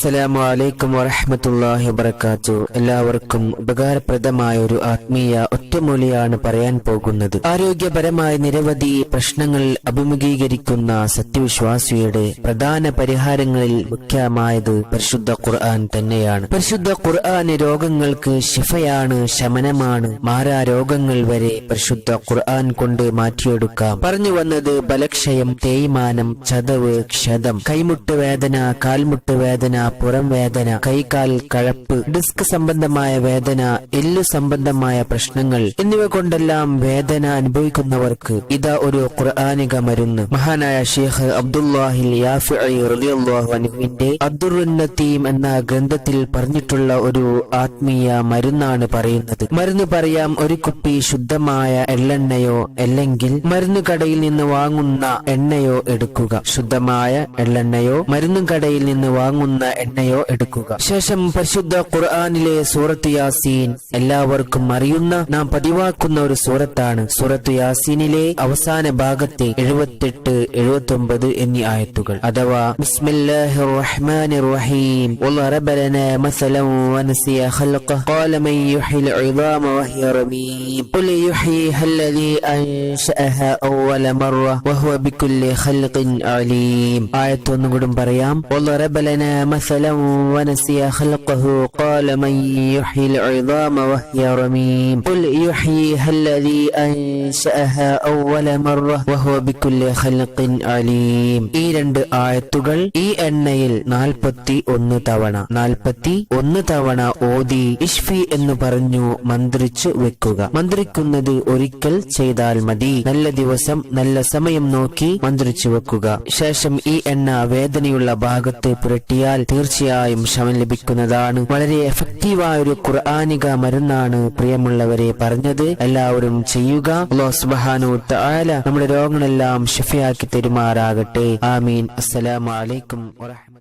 അസ്സലാമു അലൈക്കും വറഹ്മത്തുള്ളാഹി വബർക്കാത്തു എല്ലാവർക്കും ഉപകാരപ്രദമായ ഒരു ആത്മീയ ഒറ്റമൂലിയാണ് പറയാൻ പോകുന്നത്. ആരോഗ്യപരമായ നിരവധി പ്രശ്നങ്ങൾ അഭിമുഖീകരിക്കുന്ന സത്യവിശ്വാസിയുടെ പ്രധാന പരിഹാരങ്ങളിൽ മുഖ്യമായത് പരിശുദ്ധ ഖുർആൻ തന്നെയാണ്. പരിശുദ്ധ ഖുർആൻ രോഗങ്ങൾക്ക് ശിഫയാണ് ശമനമാണ്. മാറാ രോഗങ്ങൾ വരെ പരിശുദ്ധ ഖുർആൻ കൊണ്ട് മാറ്റിയെടുക്കാം. പറഞ്ഞു വന്നത് ബലക്ഷയം തേയ്മാനം ചതവ് ക്ഷതം. കൈമുട്ട് വേദന കാൽമുട്ട് വേദന പുറം വേദന കൈകാൽ കഴപ്പ് ഡിസ്ക് സംബന്ധമായ വേദന എല്ലു സംബന്ധമായ പ്രശ്നങ്ങൾ എന്നിവ കൊണ്ടെല്ലാം വേദന അനുഭവിക്കുന്നവർക്ക് ഇതാ ഒരു ഖുർആാനിക മരുന്ന്. മഹാനായ ഷെയ്ഖ് അബ്ദുല്ലാഹിൽ അനുവിന്റെ അബ്ദുറുന്നീം എന്ന ഗ്രന്ഥത്തിൽ പറഞ്ഞിട്ടുള്ള ഒരു ആത്മീയ മരുന്നാണ് പറയുന്നത്. മരുന്ന് പറയാം ഒരു കുപ്പി ശുദ്ധമായ എള്ളെണ്ണയോ അല്ലെങ്കിൽ മരുന്ന് കടയിൽ നിന്ന് വാങ്ങുന്ന എണ്ണയോ എടുക്കുക. ശുദ്ധമായ എള്ളെണ്ണയോ മരുന്നും കടയിൽ നിന്ന് വാങ്ങുന്ന എണ്ണയോ എടുക്കുക. ശേഷം പരിശുദ്ധ ഖുർആാനിലെ സൂറത്ത് യാസീൻ എല്ലാവർക്കും അറിയുന്ന നാം പതിവാക്കുന്ന ഒരു സൂറത്താണ്. സൂറത്ത് യാസീനിലെ അവസാന ഭാഗത്തെ എഴുപത്തെട്ട് എഴുപത്തി ഒമ്പത് എന്നീ ആയത്തുകൾ. അഥവാ ആയത്തൊന്നുകൂടും പറയാം. مثلا ونسي خلقه قال من يحيي العظام وهي رميم قل يحييها الذي أنشأها أول مرة وهو بكل خلق عليم ഈ രണ്ട് ആയത്തുകൾ ഈ എണ്ണയിൽ നാൽപ്പത്തി ഒന്ന് തവണ നാൽപ്പത്തി ഒന്ന് തവണ ഓതി ഇഷ്ഫി എന്ന് പറഞ്ഞു മന്ത്രിച്ചു വെക്കുക മന്ത്രിക്കുന്നത് ഒരിക്കൽ ചെയ്താൽ മതി നല്ല ദിവസം നല്ല സമയം നോക്കി മന്ത്രിച്ചു വെക്കുക ശേഷം ഈ എണ്ണ വേദനയുള്ള ഭാഗത്ത് പുരട്ടിയാൽ തീർച്ചയായും ശമൻ ലഭിക്കുന്നതാണ്. വളരെ എഫക്റ്റീവായ ഒരു ഖുർആാനിക മരുന്നാണ് പ്രിയമുള്ളവരെ പറഞ്ഞത്. എല്ലാവരും ചെയ്യുക. നമ്മുടെ രോഗങ്ങളെല്ലാം ഷിഫയാക്കി തെരുമാറാകട്ടെ. ആമീൻ. അസ്സലാമു അലൈക്കും വറഹ്മത്തുള്ളാഹി